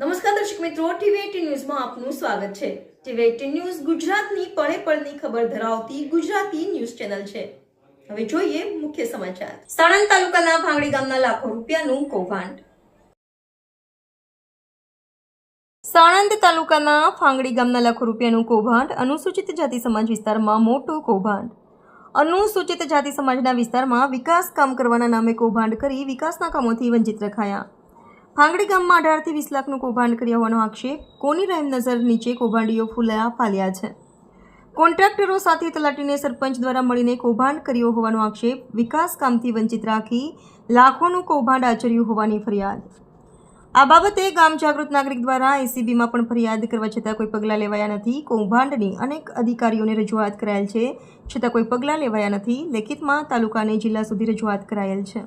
નમસ્કાર દર્શક મિત્રો ટીવી ન્યૂઝમાં આપનું સ્વાગત છે. ટીવી એટીન ન્યૂઝ ગુજરાતની પળે પળની ખબર ધરાવતી ગુજરાતી ન્યૂઝ ચેનલ છે. હવે જોઈએ મુખ્ય સમાચાર. સાણંદ તાલુકાના ભાંગડી ગામના લાખો રૂપિયાનું કૌભાંડ. સાણંદ તાલુકાના ફાંગડી ગામના લાખો રૂપિયાનું કૌભાંડ અનુસૂચિત જાતિ સમાજ વિસ્તારમાં મોટું કૌભાંડ. અનુસૂચિત જાતિ સમાજના વિસ્તારમાં વિકાસ કામ કરવાના નામે કૌભાંડ કરી વિકાસના કામોથી વંચિત રખાયા. ફાંગડી ગામમાં અઢારથી વીસ લાખનું કૌભાંડ કર્યા હોવાનો આક્ષેપ, કોની રહેમ નજર નીચે કૌભાંડીઓ ફૂલ્યા ફાલ્યા છે? કોન્ટ્રાક્ટરો સાથે તલાટીને સરપંચ દ્વારા મળીને કૌભાંડ કર્યો હોવાનો આક્ષેપ, વિકાસ કામથી વંચિત રાખી લાખોનું કૌભાંડ આચર્યું હોવાની ફરિયાદ. આ બાબતે ગામ જાગૃત નાગરિક દ્વારા એસીબીમાં પણ ફરિયાદ કરવા છતાં કોઈ પગલાં લેવાયા નથી. કૌભાંડની અનેક અધિકારીઓને રજૂઆત કરાયેલ છે, છતાં કોઈ પગલાં લેવાયા નથી. લેખિતમાં તાલુકાને જિલ્લા સુધી રજૂઆત કરાયેલ છે.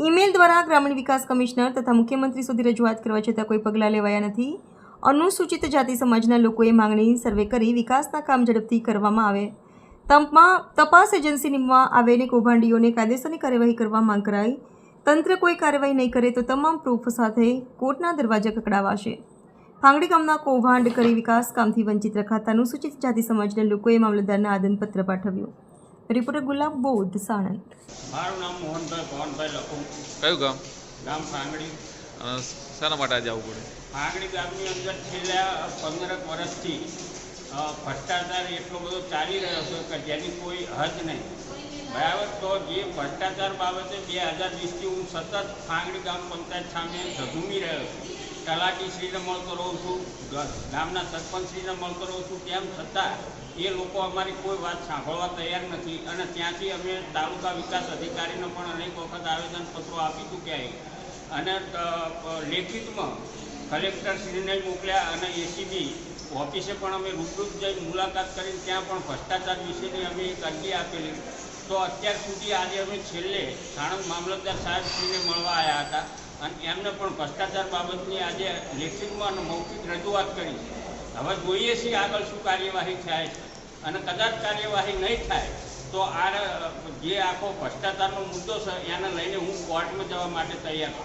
ઈમેલ દ્વારા ગ્રામીણ વિકાસ કમિશનર તથા મુખ્યમંત્રી સુધી રજૂઆત કરવા છતાં કોઈ પગલાં લેવાયા નથી. અનુસૂચિત જાતિ સમાજના લોકોએ માંગણી સર્વે કરી વિકાસના કામ ઝડપથી કરવામાં આવે. તપમાં તપાસ એજન્સી નીમવા આવે કૌભાંડીઓને કાયદેસરની કાર્યવાહી કરવા માંગ કરાઈ. તંત્ર કોઈ કાર્યવાહી નહીં કરે તો તમામ પ્રૂફ સાથે કોર્ટના દરવાજા કકડાવાશે. ફાંગડી ગામના કૌભાંડ કરી વિકાસ કામથી વંચિત રખાતા અનુસૂચિત જાતિ સમાજના લોકોએ મામલતદારને આદનપત્ર પાઠવ્યું. રિપોર્ટર ગુલામ બૌદ્ધ સાણંદ મારું નામ મોહનભાઈ મોહનભાઈ લખું. કયું ગામ? ગામ ફાંગડી શાના માટે આજે આવવું પડે? ફાંગડી ગામની અંદર છેલ્લા પંદરક વર્ષથી ભ્રષ્ટાચાર એટલો બધો ચાલી રહ્યો છે કે જેની કોઈ હદ નહીં. બરાબર? તો જે ભ્રષ્ટાચાર બાબતે બે હજાર વીસથી હું સતત ફાંગડી ગામ પંચાયત સામે ઝઝૂમી રહ્યો છું. તલાટીશ્રીને મળતો રહું છું ગામના સરપંચશ્રીને મળતો રહું છું. તેમ છતાં એ લોકો અમારી કોઈ વાત સાંભળવા તૈયાર નથી અને ત્યાંથી અમે તાલુકા વિકાસ અધિકારીને પણ અનેક વખત આવેદનપત્રો આપી ચૂક્યા અને લેખિતમાં કલેક્ટરશ્રીને મોકલ્યા અને એસીબી ઓફિસે પણ અમે રૂબરૂ જઈ મુલાકાત કરીને ત્યાં પણ ભ્રષ્ટાચાર વિશેની અમે એક અરજી આપેલી. તો અત્યાર સુધી આજે અમે છેલ્લે સાણંદ મામલતદાર સાહેબશ્રીને મળવા આવ્યા હતા. અને એમને પણ ભ્રષ્ટાચાર બાબતની આજે લેખિતમાં અને મૌખિક રજૂઆત કરી છે. હવે જોઈએ છીએ આગળ શું કાર્યવાહી થાય છે. અને કદાચ કાર્યવાહી નહીં થાય, તો આ જે આખો ભ્રષ્ટાચારનો મુદ્દો છે, એને લઈને હું કોર્ટમાં જવા માટે તૈયાર છું.